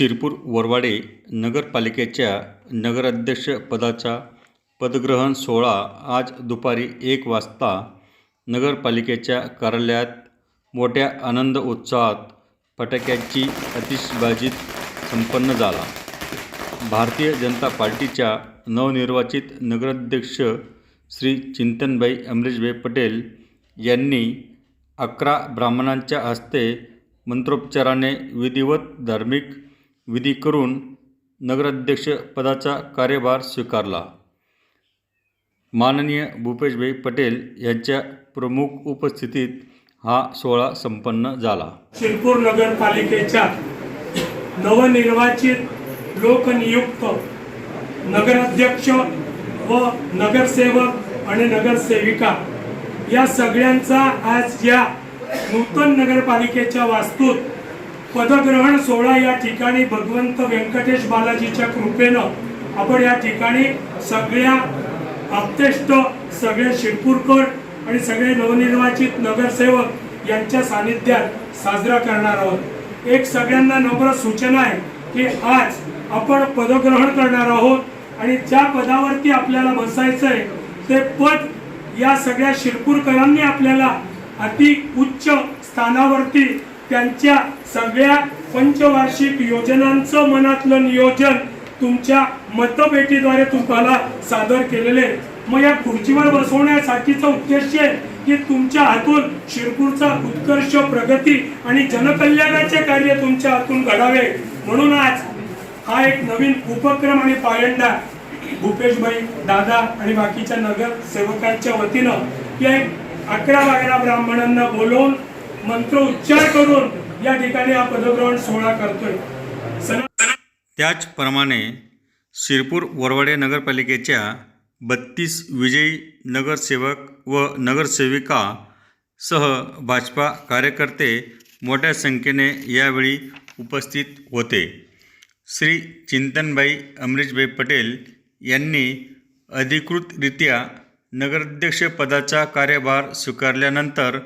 शिरपूर वरवाडे नगरपालिकेच्या नगराध्यक्षपदाचा पदग्रहण सोहळा आज दुपारी एक वाजता नगरपालिकेच्या कार्यालयात. मोठ्या आनंद उत्साहात फटाक्यांची आतिषबाजीत संपन्न झाला. भारतीय जनता पार्टीच्या नवनिर्वाचित नगराध्यक्ष श्री चिंतनभाई अमरीशभाई पटेल यांनी अकरा ब्राह्मणांच्या हस्ते मंत्रोपचाराने विधिवत धार्मिक विधी करून नगराध्यक्षपदाचा कार्यभार स्वीकारला. माननीय भूपेशभाई पटेल यांच्या प्रमुख उपस्थितीत हा सोहळा संपन्न झाला. शिरपूर नगरपालिकेच्या नवनिर्वाचित लोकनियुक्त नगराध्यक्ष व नगरसेवक आणि नगरसेविका या सगळ्यांचा आज या नूतन नगरपालिकेच्या वास्तूत पदग्रहण सोहळा या ठिकाणी भगवंत व्यंकटेश बालाजीच्या कृपेनं आपण या ठिकाणी सगळ्या आप्तेष्ट सगळे शिरपूरकर आणि सगळे नवनिर्वाचित नगरसेवक यांच्या सानिध्यात साजरा करणार आहोत. एक सगळ्यांना नम्र सूचना आहे की आज आपण पदग्रहण करणार आहोत आणि ज्या पदावरती आपल्याला बसायचं आहे ते पद या सगळ्या शिरपूरकरांनी आपल्याला अति उच्च स्थानावरती त्यांच्या सगळ्या पंचवार्षिक योजनांचं मनातलं नियोजन तुमच्या मतपेटीद्वारे तुम्हाला सादर केलेले मग या खुर्चीवर बसवण्यासाठीचं उद्देश आहे की तुमच्या हातून शिरपूरचा उत्कर्ष प्रगती आणि जनकल्याणाचे कार्य तुमच्या हातून घडावे. म्हणून आज हा एक नवीन उपक्रम आणि पायंडा भूपेशभाई दादा आणि बाकीच्या नगर सेवकांच्या वतीनं या एक अकरा बारा ब्राह्मणांना बोलवून मंत्र उच्चार करून या ठिकाणी हा पदग्रहण सोहळा करतोय. त्याचप्रमाणे शिरपूर वरवाडे नगरपालिकेच्या बत्तीस विजयी नगरसेवक व नगरसेविका सह भाजपा कार्यकर्ते मोठ्या संख्येने यावेळी उपस्थित होते. श्री चिंतनबाई अमरीशभाई पटेल यांनी अधिकृतरित्या नगराध्यक्षपदाचा कार्यभार स्वीकारल्यानंतर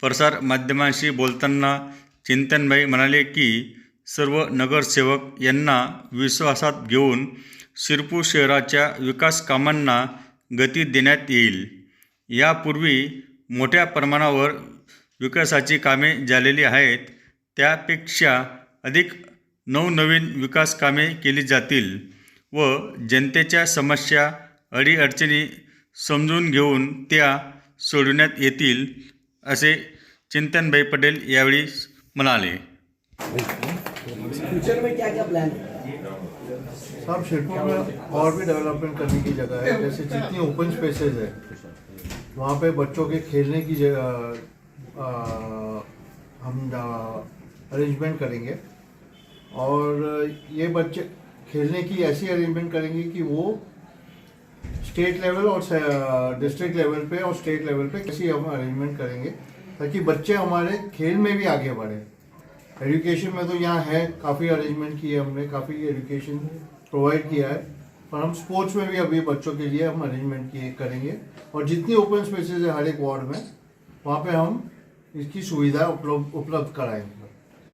प्रसार माध्यमांशी बोलताना चिंतनबाई म्हणाले की सर्व नगरसेवक यांना विश्वासात घेऊन शिरपूर शहराच्या विकास कामांना गती देण्यात येईल. यापूर्वी मोठ्या प्रमाणावर विकासाची कामे झालेली आहेत. त्यापेक्षा अधिक नवनवीन विकास कामे केली जातील व जनतेच्या समस्या अडीअडचणी समजून घेऊन त्या सोडवण्यात येतील. असे चिंतनभाई पटेल यावेळी म्हणाले. फ्यूचर में क्या क्या प्लान है साहब शिरपुर में और भी डेवलपमेंट करने की जगह है जैसे जितनी ओपन स्पेसेस है वहाँ पे बच्चों के खेलने की जगह हम अरेंजमेंट करेंगे। और ये बच्चे खेलने की ऐसी अरेंजमेंट करेंगे कि वो स्टेट लेवल और डिस्ट्रिक्ट लेवल पे और स्टेट लेवल पे कैसी हम अरेंजमेंट करेंगे, ताकि बच्चे हमारे खेल में भी आगे बढ़े। एजुकेशन में तो यहाँ है, काफ़ी अरेंजमेंट किए हमने, काफ़ी एजुकेशन प्रोवाइड किया है। पर हम स्पोर्ट्स में भी अभी बच्चों के लिए हम अरेंजमेंट किए, करेंगे। और जितनी ओपन स्पेसेस है हर एक वार्ड में, वहाँ पे हम इसकी सुविधा उपलब्ध उपलब्ध कराएँगे।